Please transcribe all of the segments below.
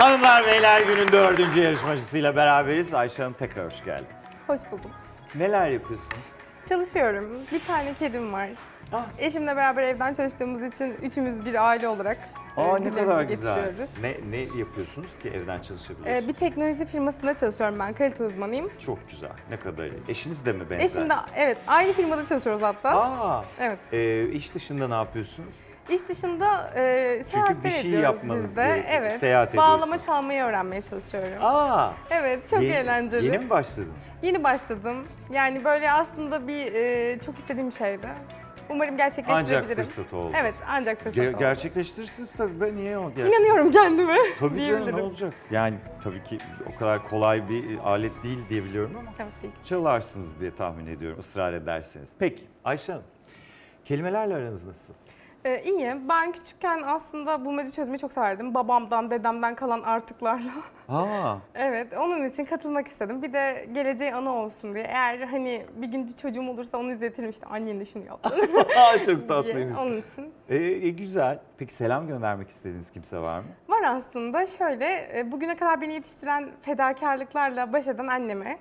Hanımlar beyler günün dördüncü yarışmacısıyla beraberiz. Ayşe Hanım tekrar hoş geldiniz. Hoş buldum. Neler yapıyorsunuz? Çalışıyorum. Bir tane kedim var. Ah. Eşimle beraber evden çalıştığımız için üçümüz bir aile olarak e, Aa ne günlerimizi kadar güzel. Ne, ne yapıyorsunuz ki evden E, çalışabiliyorsunuz? bir teknoloji firmasında çalışıyorum ben. Kalite uzmanıyım. Çok güzel. Ne kadar iyi. Eşiniz de mi benzer? Eşim de evet aynı firmada çalışıyoruz hatta. Aa, Evet. e, iş dışında ne yapıyorsunuz? İş dışında e, seyahatler bir şey ediyoruz yapmanız biz de. gerekiyor. Evet. Seyahat Bağlama ediyorsunuz. çalmayı öğrenmeye çalışıyorum. Aa, Evet, çok yeni- eğlenceli. Yeni mi başladınız? Yeni başladım. Yani böyle aslında bir e, çok istediğim bir şeydi. Umarım gerçekleştirebilirim. Ancak fırsat oldu. Evet, ancak fırsat Ge- oldu. gerçekleştirirsiniz tabii. Ben niye o? İnanıyorum kendime. Tabii canım ne diyebilirim. olacak? Yani tabii ki o kadar kolay bir alet değil diye biliyorum ama Evet değil. çalarsınız diye tahmin ediyorum ısrar ederseniz. Peki Ayşe Hanım, kelimelerle aranız nasıl? Ee, iyi. Ben küçükken aslında bulmaca çözmeyi çok severdim. Babamdan, dedemden kalan artıklarla. Aa, evet, onun için katılmak istedim. Bir de geleceği ana olsun diye. Eğer hani bir gün bir çocuğum olursa onu izletirim işte annen de şunu yaptı Aa çok tatlıymış. Onun için. Ee, e, güzel. Peki selam göndermek istediğiniz kimse var mı? Var aslında şöyle, e, bugüne kadar beni yetiştiren fedakarlıklarla baş eden anneme,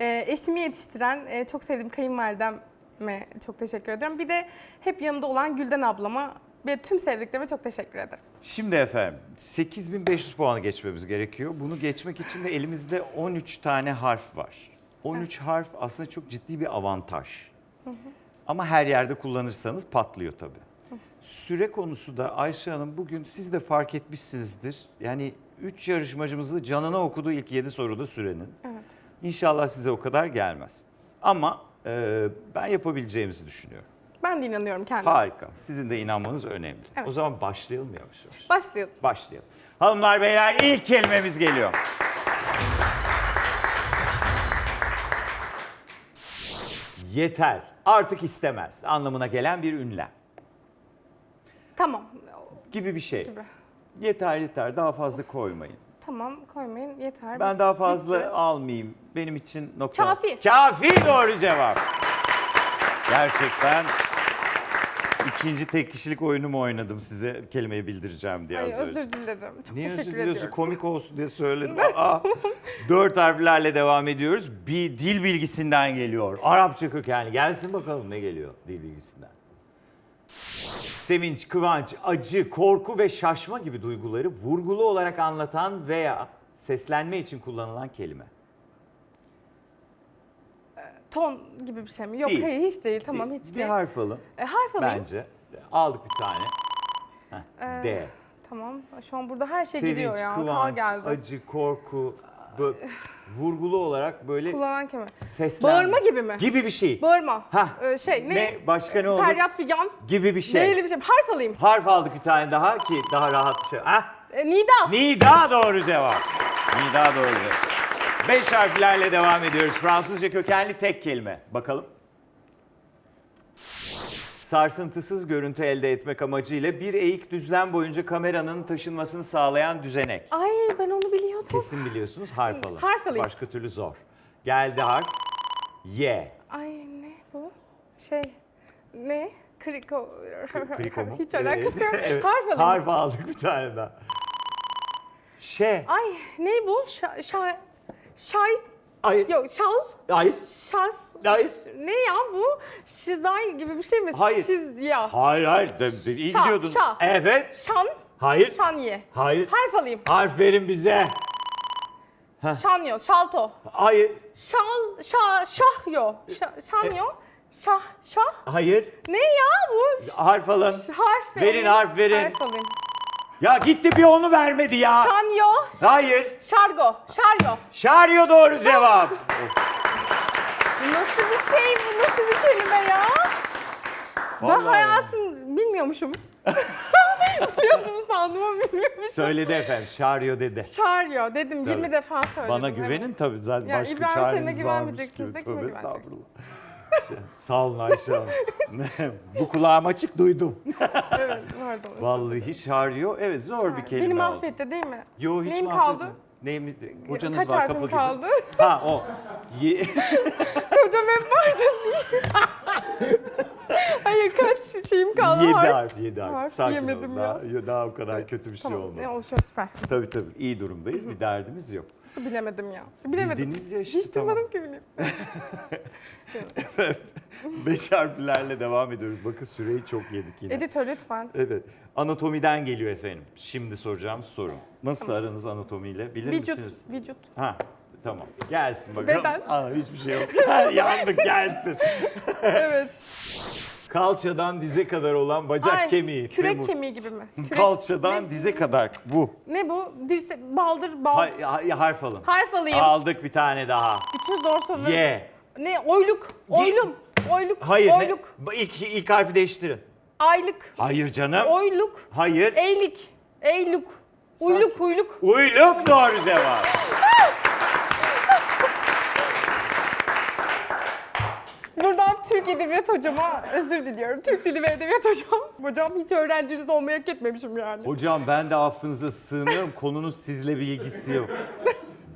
e, eşimi yetiştiren e, çok sevdiğim kayınvalideme çok teşekkür ediyorum. Bir de hep yanımda olan Gülden ablama ve tüm sevdiklerime çok teşekkür ederim. Şimdi efendim 8500 puanı geçmemiz gerekiyor. Bunu geçmek için de elimizde 13 tane harf var. 13 harf aslında çok ciddi bir avantaj. Ama her yerde kullanırsanız patlıyor tabii. Süre konusu da Ayşe Hanım bugün siz de fark etmişsinizdir. Yani 3 yarışmacımızı canına okudu ilk 7 soruda sürenin. İnşallah size o kadar gelmez. Ama e, ben yapabileceğimizi düşünüyorum. Ben de inanıyorum kendime. Harika. Sizin de inanmanız önemli. Evet. O zaman başlayalım yavaş yavaş. Başlayalım. Başlayalım. Hanımlar beyler ilk kelimemiz geliyor. Yeter, artık istemez anlamına gelen bir ünlem Tamam. gibi bir şey. Gibi. Yeter yeter daha fazla koymayın. Tamam koymayın yeter. Ben daha fazla Bitti. almayayım. Benim için nokta. Kafi. Kafi doğru cevap. Gerçekten ikinci tek kişilik oyunumu oynadım size kelimeyi bildireceğim diye Ay, az önce. özür dilerim. Çok Niye özür teşekkür diliyorsun? ediyorum. Komik olsun diye söyledim. Aa, dört harflerle devam ediyoruz. Bir dil bilgisinden geliyor. Arapça kökenli. Gelsin bakalım ne geliyor dil bilgisinden. Sevinç, kıvanç, acı, korku ve şaşma gibi duyguları vurgulu olarak anlatan veya seslenme için kullanılan kelime. Ton gibi bir şey mi? Yok Değil. hayır hiç değil. Tamam hiç bir değil. harf alın E, harf alayım. bence. Aldık bir tane. Heh, D. Tamam. Şu an burada her şey Sevinç, gidiyor ya. Kal kıvanç, geldi. acı, korku, bö- vurgulu olarak böyle Kullanan kelime. seslenme. Bağırma gibi mi? Gibi bir şey. Bağırma. Hah. Ee, şey ne? Ne? Başka ne olur? Feryat figan. Gibi bir şey. Değerli bir şey. Harf alayım. Harf aldık bir tane daha ki daha rahat şey. Ah, E, Nida. Nida doğru cevap. Nida doğru cevap. Beş harflerle devam ediyoruz. Fransızca kökenli tek kelime. Bakalım. Sarsıntısız görüntü elde etmek amacıyla bir eğik düzlem boyunca kameranın taşınmasını sağlayan düzenek. Ay ben onu biliyordum. Kesin biliyorsunuz harf alın. Harf alayım. Başka türlü zor. Geldi harf. Y. Ay ne bu? Şey ne? Kriko. Kriko mu? Hiç alakası yok. Evet. Harf alayım. Harf aldık bir tane daha. Ş. Ay ne bu? Şa, şa, şay, Hayır. yok şal, Hayır. şas. Hayır. Ne ya bu? Şizay gibi bir şey mi? Hayır. Şiz ya. Hayır hayır. De, de, iyi Şa, gidiyordun. şa. Evet. Şan, Hayır. şanye. Hayır. Harf alayım. Harf verin bize. Şanyo, şalto. Hayır. Şal, şa, şahyo. Şa, şanyo. Şah, şah. Hayır. Ne ya bu? Ş- Harf alın. Harf Verin, alayım. harf verin. Harf alayım. Ya gitti bir onu vermedi ya. Şanyo, Hayır. şargo, şaryo. Şaryo doğru cevap. Nasıl bir şey? Bu nasıl bir kelime ya? Ben Vallahi hayatım bilmiyormuşum. Biliyordum sandım ama bilmiyormuşum. Söyledi efendim. Şaryo dedi. Şaryo dedim 20 defa söyledim. Bana evet. güvenin tabii zaten Ya başka İbrahim çareniz Selim'e varmış güvenmeyeceksiniz gibi. de kime Tövbe güveneceksiniz? estağfurullah. Şey, Sağ olun Ayşe Hanım. Bu kulağım açık duydum. Evet pardon. Vallahi şaryo evet zor bir kelime Beni oldu. mahvetti değil mi? Yo hiç Neyim mahvetmedi. Neyim? Kocanız Kaç var harfim kapı gibi. kaldı? Ha o. Ye- Kocam hep vardı. Hayır kaç şeyim kaldı? 7 harf. 7 harf. Harf Sakin diyemedim ol. Daha, ya. daha o kadar kötü bir şey Tamam. olmadı. O süper. Tabii tabii iyi durumdayız. Bir derdimiz yok. Nasıl bilemedim ya? Bilemedim. Bildiniz ya işte, Hiç tamam. duymadım ki bileyim. Beş harflerle devam ediyoruz. Bakın süreyi çok yedik yine. Editör lütfen. Evet. Anatomiden geliyor efendim. Şimdi soracağım soru. Nasıl aranız anatomiyle? Bilir Vücut. misiniz? Vücut. Ha tamam. Gelsin bakalım. Beden. Aa, hiçbir şey yok. Yandık gelsin. evet. Kalçadan dize kadar olan bacak Ay, kemiği. Kürek femur. kemiği gibi mi? Kürek- Kalçadan ne, dize kadar bu. Ne bu? Dirse, baldır, bal. Hay, hay- harf alın. Harf alayım. Aldık bir tane daha. Bütün zor soruları. Y. Ne? Oyluk. Oylum. Oyluk. Hayır. Ne? Oyluk. İlk, ilk harfi değiştirin. Aylık. Hayır canım. Oyluk. Hayır. Eylik. Eyluk. Uyluk, uyluk. Uyluk doğru cevap. Buradan Türk Edebiyat Hocama özür diliyorum. Türk Dili ve Edebiyat Hocam. Hocam hiç öğrenciniz olmayı hak etmemişim yani. Hocam ben de affınıza sığınıyorum. Konunun sizle bir ilgisi yok.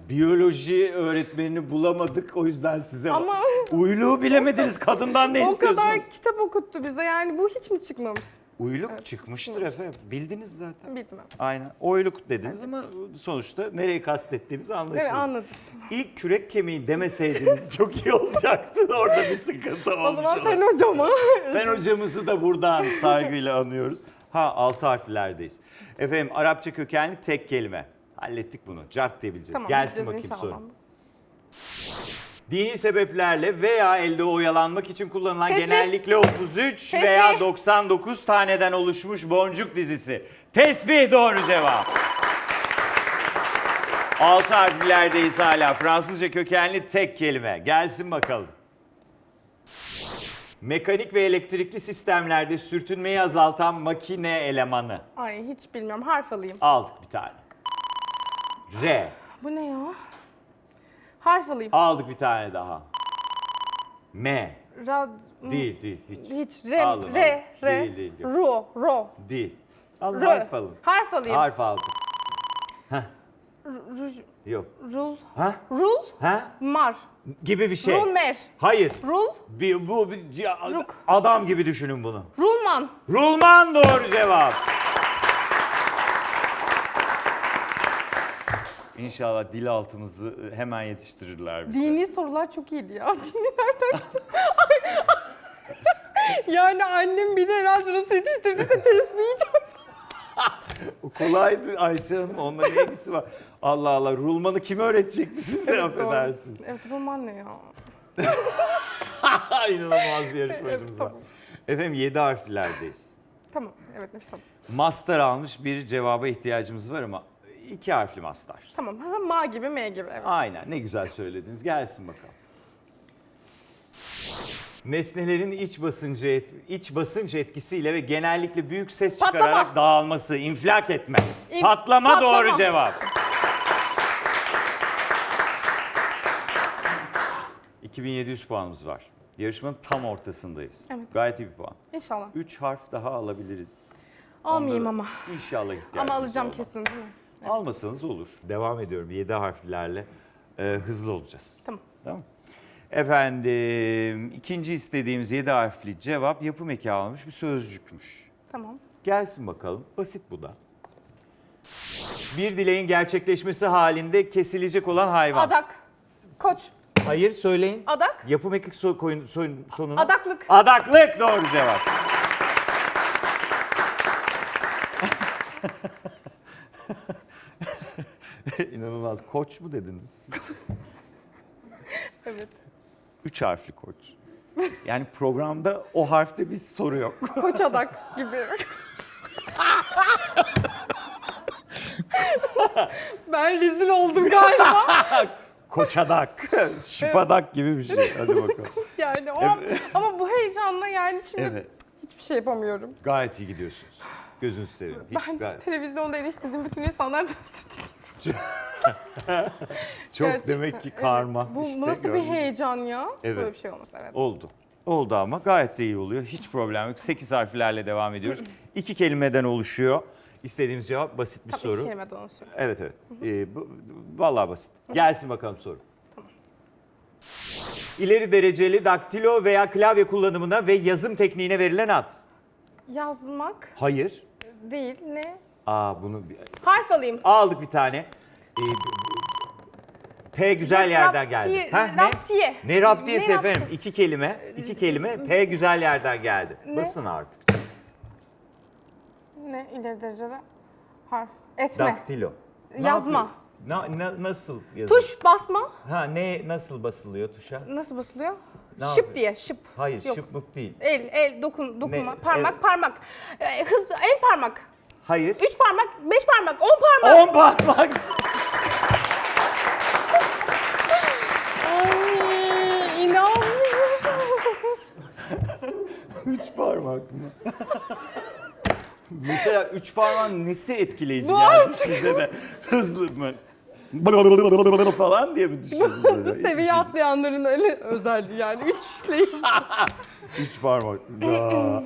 Biyoloji öğretmenini bulamadık o yüzden size Ama- uyluğu bilemediniz. Kadından ne o istiyorsunuz? kadar kitap okuttu bize yani bu hiç mi çıkmamış? Uyluk Evet, çıkmıştır çıkmamış. efendim. Bildiniz zaten. Bilmem. Aynen. Oyluk dediniz ama sonuçta nereyi kastettiğimiz anlaşıldı. Evet anladım. İlk kürek kemiği demeseydiniz çok iyi olacaktı. Orada bir sıkıntı olmuş. O zaman olur. Fen Hocama. Fen hocamızı da buradan saygıyla anıyoruz. Ha altı harflerdeyiz. Efendim Arapça kökenli tek kelime. Hallettik bunu. Cart diyebileceğiz. tamam. Gelsin bakayım soru. Dini sebeplerle veya elde oyalanmak için kullanılan Tesbih. genellikle 33 Tesbih. veya 99 taneden oluşmuş boncuk dizisi. Tesbih doğru cevap. Altı harflerdeyiz hala. Fransızca kökenli tek kelime. Gelsin bakalım. Mekanik ve elektrikli sistemlerde sürtünmeyi azaltan makine elemanı. Ay hiç bilmiyorum. Harf alayım. Aldık bir tane. R. Bu ne ya? Harf alayım. Aldık bir tane daha. M. Ra, Değil değil hiç. hiç. Re, Alın, re, alın. re. Değil, değil, yok. Ro, ro. Değil. Alın Rö. harf alın. Harf alayım. Harf aldık. R- ruj, Yok. rul. Ha? Rul. Ha? Mar. Gibi bir şey. Rulmer. Hayır. Rul. Bir, bu bir, ci- Ruk. adam gibi düşünün bunu. Rulman. Rulman doğru cevap. İnşallah dil altımızı hemen yetiştirirler bize. Dini sorular çok iyiydi ya. Dini nereden yani annem beni herhalde nasıl yetiştirdiyse tesbihi çok... Kolaydı Ayşe Hanım. Onunla ne ilgisi var? Allah Allah. Rulmanı kim öğretecekti size affedersiniz. Evet Rulman ne ya? İnanılmaz bir yarışmacımız var. tamam. Efendim 7 harflerdeyiz. Tamam evet nefes al. Master almış bir cevaba ihtiyacımız var ama iki harfli master. Tamam ha, ma gibi m gibi evet. Aynen ne güzel söylediniz. Gelsin bakalım. Nesnelerin iç basıncı et- iç basınç etkisiyle ve genellikle büyük ses Patlama. çıkararak dağılması, infilak etme. İn- patlama, patlama. doğru cevap. ...2700 puanımız var. Yarışmanın tam ortasındayız. Evet. Gayet iyi bir puan. İnşallah. 3 harf daha alabiliriz. Almayayım Onları ama. İnşallah ihtiyacınız Ama alacağım olmaz. kesin değil mi? Almasanız olur. Devam ediyorum. 7 harflerle e, hızlı olacağız. Tamam. Tamam. Efendim ikinci istediğimiz 7 harfli cevap yapım eki almış bir sözcükmüş. Tamam. Gelsin bakalım. Basit bu da. Bir dileğin gerçekleşmesi halinde kesilecek olan hayvan. Adak. Koç. Hayır söyleyin. Adak. Yapım eki so- koyun, son- sonuna. Adaklık. Adaklık doğru cevap. İnanılmaz. Koç mu dediniz? Evet. Üç harfli koç. Yani programda o harfte bir soru yok. Koç adak gibi. ben rezil oldum galiba. Koçadak, şıpadak gibi bir şey. Hadi bakalım. Yani o an- ama bu heyecanla yani şimdi Evet. hiçbir şey yapamıyorum. Gayet iyi gidiyorsunuz. Gözünüzü seveyim. Hiç ben gayet- televizyonda eleştirdiğim bütün insanlar dilerim. Çok Gerçekten, demek ki evet. karma. Bu işte, nasıl bir gördün mü? heyecan ya? Evet. Böyle bir şey olmaz evet. Oldu. Oldu ama gayet de iyi oluyor. Hiç problem yok. 8 harflerle devam ediyoruz. İki kelimeden oluşuyor. İstediğimiz cevap basit bir Tabii soru. iki kelime dolaşıyorum. Evet evet. Ee, bu, vallahi basit. Gelsin bakalım soru. ileri dereceli daktilo veya klavye kullanımına ve yazım tekniğine verilen ad. Yazmak Hayır. değil ne? Aa bunu bir- Harf alayım. aldık bir tane. Ee, P güzel yerden geldi. Raptiye- Heh, ne? raptiye. Ne raptiyesi Ne efendim? İki kelime. iki kelime. P güzel yerden geldi. Basın artık. Ne ileri derecede? Harf. Etme. Daktilo. Ne Yazma. yapıyor? Na, na- nasıl yazılıyor? Tuş basma. Ha ne nasıl basılıyor tuşa? Nasıl basılıyor? Ne şıp yapıyor? diye şıp. Hayır Yok. şıpmık değil. El, el, dokun, dokunma. Ne? Parmak, El- parmak. Ee, hız, el parmak. Hayır. Üç parmak, beş parmak, on parmak. On parmak. Ay, inanmıyorum. Üç parmak mı? Mesela üç parmağın nesi etkileyici Bu geldi artık- size de? Hızlı mı? Falan diye mi düşünüyorsunuz? Bu böyle? Seviye atlayanların öyle özelliği yani. Üçleyiz. Üç parmak. Ya.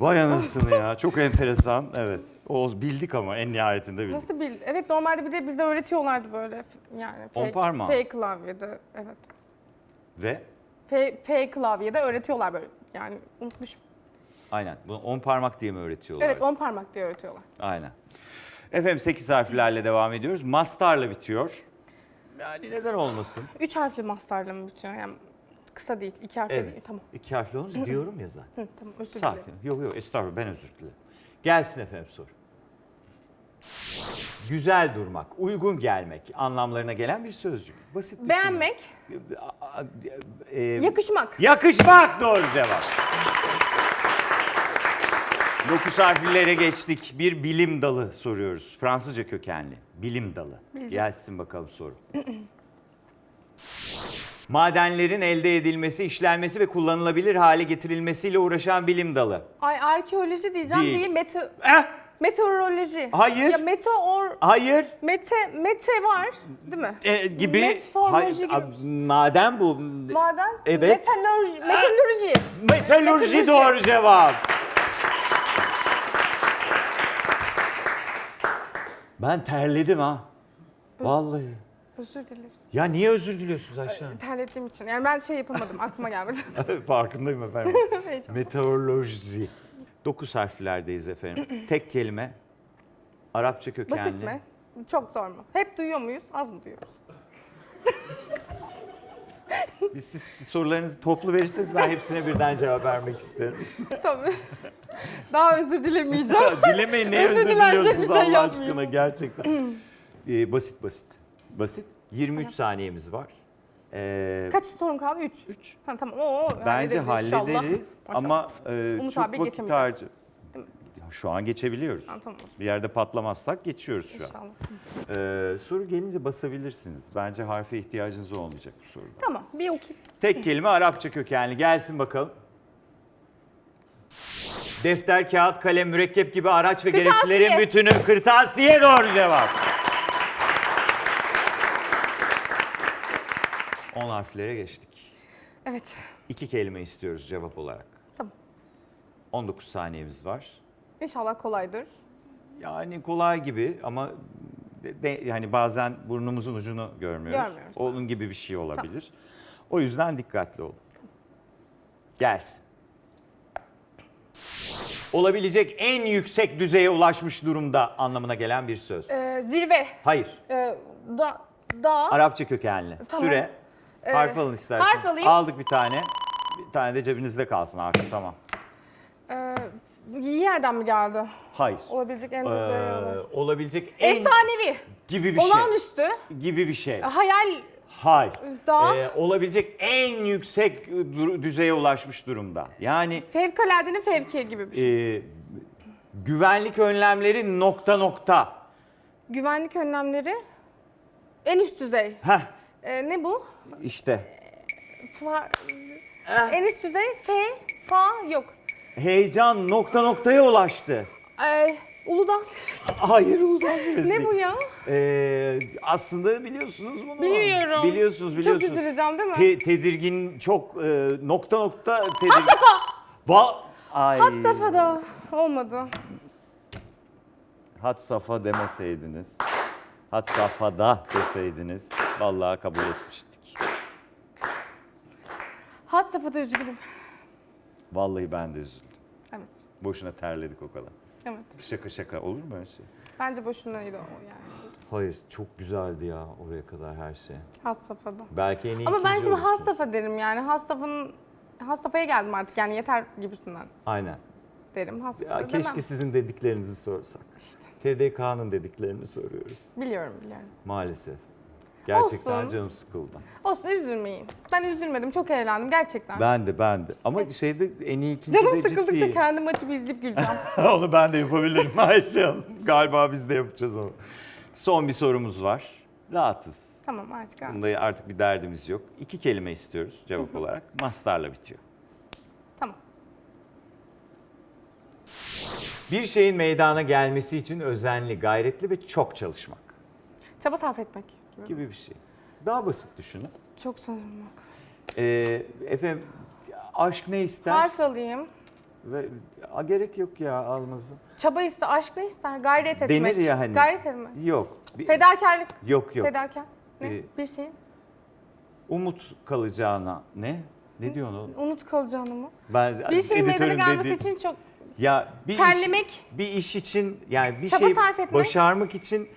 Vay anasını ya. Çok enteresan. Evet. O bildik ama en nihayetinde bildik. Nasıl bil? Evet normalde bir de bize öğretiyorlardı böyle. Yani On fake, parmağı. fake klavyede. Evet. Ve F, F klavyede öğretiyorlar böyle. Yani unutmuşum. aynen. Bunu on parmak diye mi öğretiyorlar? Evet on parmak diye öğretiyorlar. Aynen. Efendim 8 harflerle devam ediyoruz. Mastarla bitiyor. Yani neden olmasın? Üç harfli mastarla mı bitiyor? Yani kısa değil. iki harfli değil. Tamam. İki harfli olunca diyorum ya zaten. Hı, tamam özür dilerim. Sakin. Yok yok estağfurullah ben özür dilerim. Gelsin efendim soru. Güzel durmak, uygun gelmek anlamlarına gelen bir sözcük. Basit düşünün. Beğenmek, A- a- e, yakışmak. yakışmak doğru cevap. Dokuz harflilere geçtik. Bir bilim dalı soruyoruz. Fransızca kökenli. Bilim dalı. Bileceğiz. Gelsin bakalım soru. Madenlerin elde edilmesi, işlenmesi ve kullanılabilir hale getirilmesiyle uğraşan bilim dalı. Ay arkeoloji diyeceğim Değil. değil. Mete, Eh, meteoroloji. Hayır. Ya meteor, hayır. mete, mete var değil mi? E, gibi. Meteoroloji gibi. ab- Maden bu. Maden? Evet. Metalurji. Metalurji Metalurji. doğru cevap. Ben terledim ha. Vallahi. Özür dilerim. Ya niye özür diliyorsunuz Ayşe Hanım? Terlettiğim için. Yani ben şey yapamadım. Aklıma gelmedi. Farkındayım efendim. Heyecan. Meteoroloji. Dokuz harflerdeyiz efendim. Tek kelime. Arapça kökenli. Basit mi? Çok zor mu? Hep duyuyor muyuz? Az mı duyuyoruz? Biz siz sorularınızı toplu verirseniz ben hepsine birden cevap vermek isterim. Tabii. Daha özür dilemeyeceğim. Dilemeyin ne Özür özür diliyorsunuz şey Allah yapmayayım. aşkına gerçekten. Ee, basit basit. Basit. 23 saniyemiz var. Ee, Kaç sorun kaldı? Üç. Üç. Ha, tamam. Oo, Bence hallederiz inşallah. ama e, Umut çok vakit harcı. Şu an geçebiliyoruz. Ha, tamam. Bir yerde patlamazsak geçiyoruz şu an. İnşallah. Ee, soru gelince basabilirsiniz. Bence harfe ihtiyacınız olmayacak bu soruda. Tamam. Bir okuyayım. Tek kelime Arapça kökenli. Gelsin bakalım. Defter, kağıt, kalem, mürekkep gibi araç ve Kırtasiye. gereçlerin bütünü kırtasiye doğru cevap. 10 harflere geçtik. Evet. İki kelime istiyoruz cevap olarak. Tamam. 19 saniyemiz var. İnşallah kolaydır. Yani kolay gibi ama de- yani bazen burnumuzun ucunu görmüyoruz. Görmüyoruz. Onun gibi bir şey olabilir. O yüzden dikkatli olun. Gelsin. Olabilecek en yüksek düzeye ulaşmış durumda anlamına gelen bir söz. Ee, zirve. Hayır. Ee, da, dağ. Arapça kökenli. Tamam. Süre. Ee, harf alın istersen. harf alayım. Aldık bir tane. Bir tane de cebinizde kalsın artık tamam. İyi yerden mi geldi? Hayır. Olabilecek en Ee, güzel olabilecek en Efsanevi. gibi bir şey. Olağanüstü. Gibi bir şey. Hayal. Hayır. Dağ. Ee, olabilecek en yüksek dur- düzeye ulaşmış durumda. Yani Fevkaladenin fevki gibi bir şey. e, güvenlik önlemleri nokta nokta. Güvenlik önlemleri. En üst düzey. Heh Ee, ne bu? işte Fa, en üst düzey. F, fa yok. Heyecan nokta noktaya ulaştı. Ee, Uludağ Zirvesi. Hayır Uludağ Zirvesi Ne bu ya? Ee, aslında biliyorsunuz bunu. Biliyorum. Biliyorsunuz biliyorsunuz. Çok üzüleceğim değil mi? Te- tedirgin çok e, nokta nokta tedirgin. Safa. Ba- Ay. Had Safa'da. Olmadı. Had safa demeseydiniz. Had safhada deseydiniz. Vallahi kabul etmiştik. Had safhada üzgünüm. Vallahi ben de üzüldüm. Boşuna terledik o kadar. Evet. Şaka şaka olur mu öyle şey? Bence boşunaydı o yani. Hayır çok güzeldi ya oraya kadar her şey. Had safhada. Belki en iyi Ama ben ikinci şimdi olursunuz. safha derim yani. Had safhanın had safhaya geldim artık yani yeter gibisinden Aynen. derim. Had Ya safha keşke demem. sizin dediklerinizi sorsak. TDK'nın dediklerini soruyoruz. Biliyorum biliyorum. Maalesef. Gerçekten Olsun. canım sıkıldı. Olsun üzülmeyin. Ben üzülmedim. Çok eğlendim gerçekten. Ben de ben de. Ama şeyde en iyi ikinci Canım de sıkıldıkça ciddi. kendim açıp izleyip güleceğim. onu ben de yapabilirim Ayşe Hanım. Galiba biz de yapacağız onu. Son bir sorumuz var. Rahatız. tamam artık. abi. Bunda artık bir derdimiz yok. İki kelime istiyoruz cevap olarak. Mastarla bitiyor. Tamam. Bir şeyin meydana gelmesi için özenli, gayretli ve çok çalışmak Çaba sarf etmek gibi. bir şey. Daha basit düşünün. Çok sanırmak. Ee, efendim aşk ne ister? Harf alayım. Ve a, gerek yok ya alması. Çaba ister, aşk ne ister? Gayret etmek. Denir ya hani. Gayret etmek. Yok. Bir- Fedakarlık. yok yok. Fedakar. Ne? Ee, bir şey. Umut kalacağına ne? Ne diyorsun oğlum? Unut kalacağını mı? Ben Bir şeyin meydana gelmesi dedi- için çok ya bir Terlemek. iş, bir iş için yani bir Çaba şey sarf etmek. başarmak için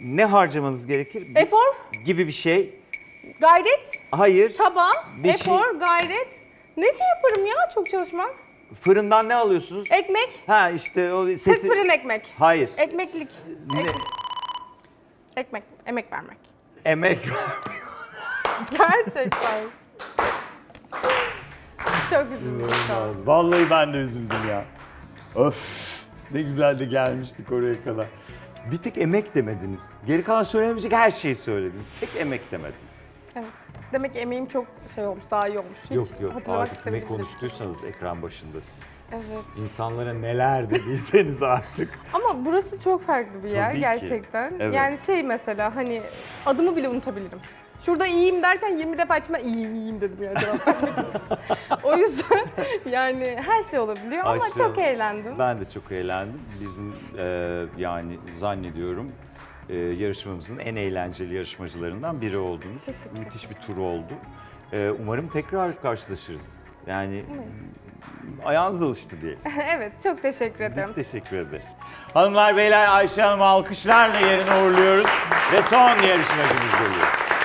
ne harcamanız gerekir? Efor, gibi bir şey. gayret, Hayır. çaba, Bir şey- efor, gayret. Ne şey yaparım ya çok çalışmak? Fırından ne alıyorsunuz? Ekmek, Ha işte o tek sesi. fırın ekmek. Hayır. Ekmeklik. Ne? Ekmek, emek vermek. Emek. Gerçekten. çok üzüldüm şu an. Vallahi ben de üzüldüm ya. Öf. Ne güzel de gelmiştik oraya kadar. Bir tek emek demediniz. Geri kalan söylemeyecek her şeyi söylediniz. Tek emek demediniz. Evet. Demek ki emeğim çok şey olmuş, daha iyi olmuş. Hiç yok yok hatırlamak artık ne istemedim. konuştuysanız ekran başında siz. Evet. İnsanlara neler dediyseniz artık. Ama burası çok farklı bir yer Tabii ki. gerçekten. Evet. Yani şey mesela hani adımı bile unutabilirim. Şurada iyiyim derken 20 defa içime iyiyim iyiyim dedim yani cevap vermek için. O yüzden yani her şey olabiliyor ama Ayşe çok eğlendim. Ben de çok eğlendim. Bizim e, yani zannediyorum e, yarışmamızın en eğlenceli yarışmacılarından biri oldunuz. Teşekkür. Müthiş bir tur oldu. E, umarım tekrar karşılaşırız. Yani ayağınız alıştı diye. evet çok teşekkür ederim. Biz teşekkür ederiz. Hanımlar beyler Ayşe Hanım'ı alkışlarla yerine uğurluyoruz. Ve son yarışmacımız geliyor.